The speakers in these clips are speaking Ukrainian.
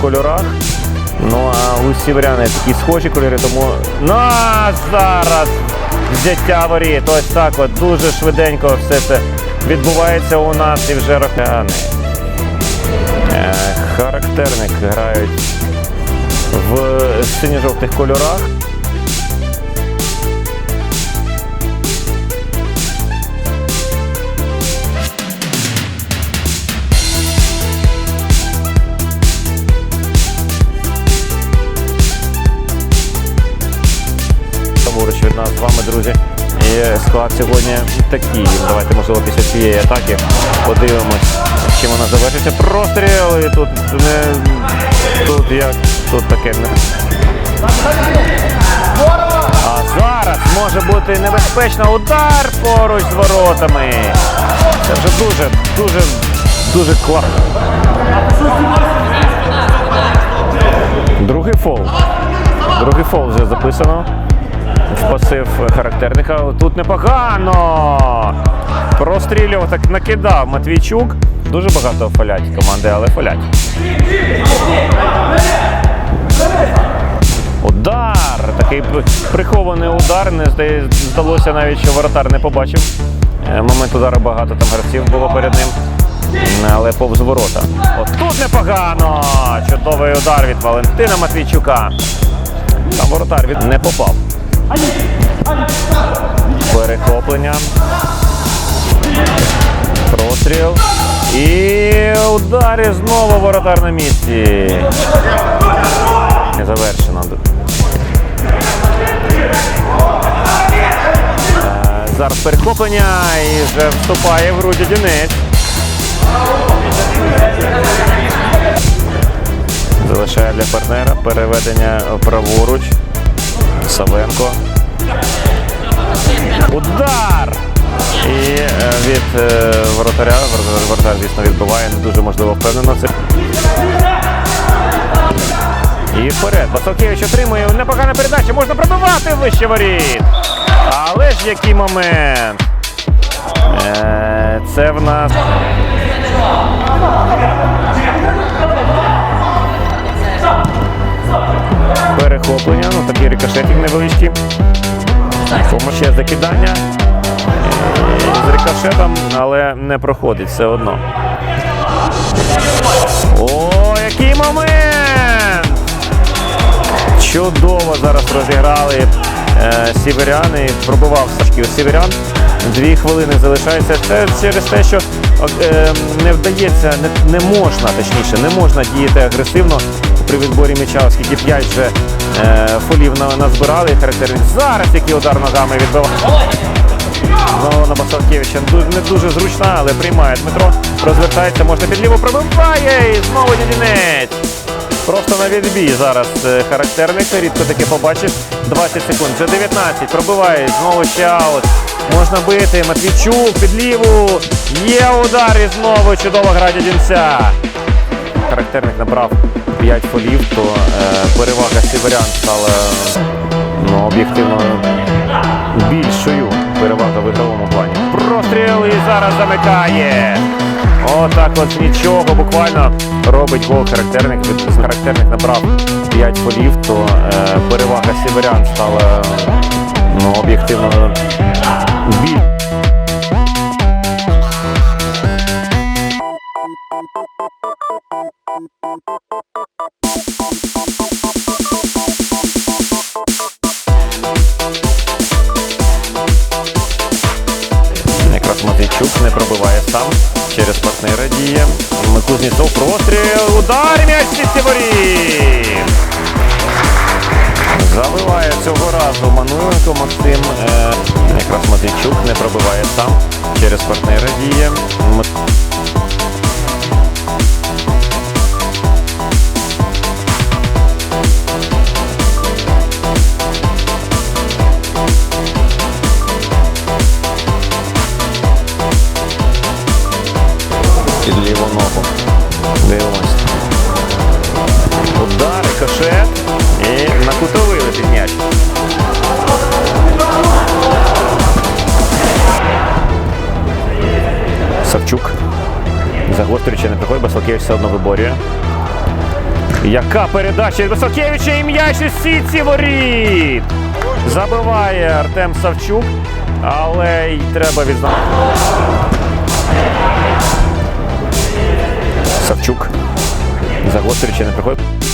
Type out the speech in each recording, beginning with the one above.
кольорах. Ну а у сіверяни такі схожі кольори, тому на зараз взяття воріт. Ось так от дуже швиденько все це відбувається у нас і вже рокани. Е, Характерник грають в синьо-жовтих кольорах. Праворуч від нас з вами, друзі. І склад сьогодні такий. Давайте, можливо, після цієї атаки подивимось, чим вона завершиться. Простріл і тут не тут як тут таке не. А зараз може бути небезпечно удар поруч з воротами. Це вже дуже, дуже, дуже класно. Другий фол. Другий фол вже записано. Пасив характерника. Тут непогано. Прострілював, так накидав Матвійчук. Дуже багато фалять команди, але фалять. Удар! Такий прихований удар. Не здалося навіть, що воротар не побачив. Е, Момент удару багато там гравців було перед ним. Але повз ворота. От тут непогано! Чудовий удар від Валентина Матвійчука. Там воротар від не попав. Перехоплення. Простріл. І удар і знову воротар на місці. Не завершено. Е, Зараз перехоплення і вже вступає в груді Дінець. Залишає для партнера переведення праворуч. Савенко. Удар! І е, від е, воротаря, воротар, звісно, відбиває, не дуже можливо впевнено це. І вперед. Басалкевич отримує непогана передача, можна пробивати вище воріт. Але ж який момент. Е, це в нас. Перехоплення, ну такий рикошетик невеличкий. Тому ще закидання з рикошетом, але не проходить все одно. О, який момент! Чудово зараз розіграли е, сіверяни. Пробував Сашків сіверян. Дві хвилини залишається. Це через те, що е, не вдається, не, не можна, точніше, не можна діяти агресивно при відборі м'яча, оскільки 5 вже фолів назбирали характерних. Зараз який удар ногами відбиває. Знову на Басалкевича не дуже зручна, але приймає Дмитро. Розвертається, можна під ліву пробиває і знову Дідінець. Просто на відбій зараз е, характерник. Рідко таке побачиш. 20 секунд, вже 19. Пробиває, знову ще аут. Можна бити. Матвійчук під ліву. Є удар і знову чудова гра Дідінця. Характерник набрав 5 фолів, то е, перевага сіверян стала ну, об'єктивно більшою перевага в ігровому плані. Простріл і зараз замикає. Отак от з нічого буквально робить гол характерник. Характерник набрав 5 фолів, то е, перевага сіверян стала ну, об'єктивно більшою. Кузнєцов простріл. Удар м'яч сітці воріт. Забиває цього разу Мануєнко Максим. Е, якраз Матвійчук не пробиває сам. Через партнера діє. Савчук. Не приходить, Басилкевич все одно виборює. Яка передача від Басилкевича і м'яч у сітці воріт! Забиває Артем Савчук, але й треба відзнати. Савчук. Загострюючи не приходить.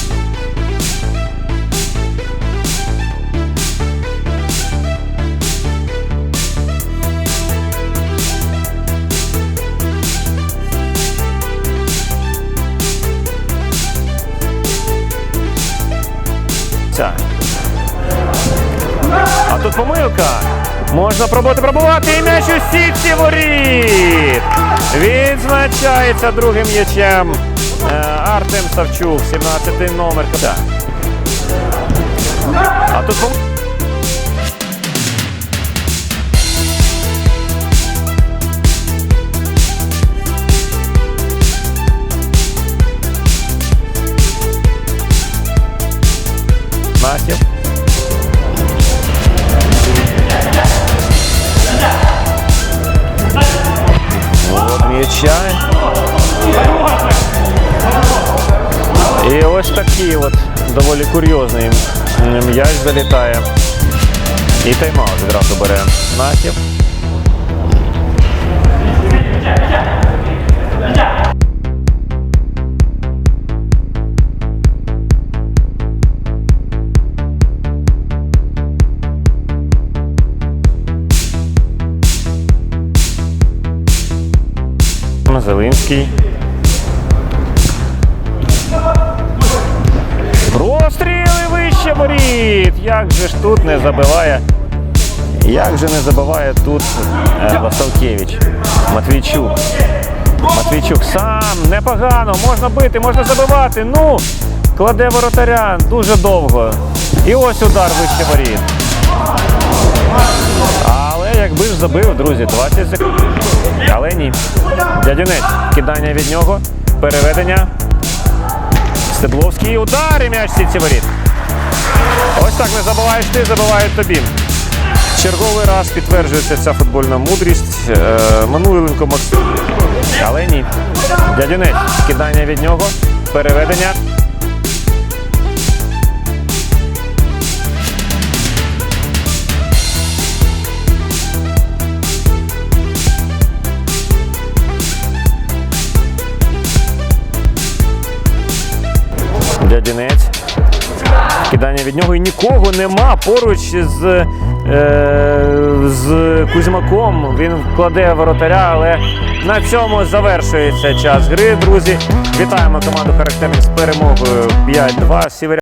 Можна пробувати пробувати і м'яч у сітці воріт. Відзначається другим м'ячем е, Артем Савчук, 17 номер. А тут м'яча. І ось такий от доволі курйозний м'яч залітає. І тайм-аут відразу бере Нахів. Зеленський. Простріли вище воріт! Як же ж тут не забиває? Як же не забиває тут е, Василкевич? Матвійчук. Матвійчук сам непогано, можна бити, можна забивати. Ну, кладе воротаря дуже довго. І ось удар вище воріт. Якби ж забив, друзі, 20 секунд. Але ні. Дядюнець. Кидання від нього. Переведення. Стебловський удар і м'яч сітці воріт. Ось так не забуваєш ти, забувають тобі. Черговий раз підтверджується ця футбольна мудрість. Е, Мануиленко Максим. Але ні. Дядюнець. Кидання від нього. Переведення. Дядінець. Кидання від нього і нікого нема поруч з, е, з Кузьмаком. Він вкладе воротаря, але на цьому завершується час гри, друзі. Вітаємо команду характерних з перемогою 5-2. Сіверя-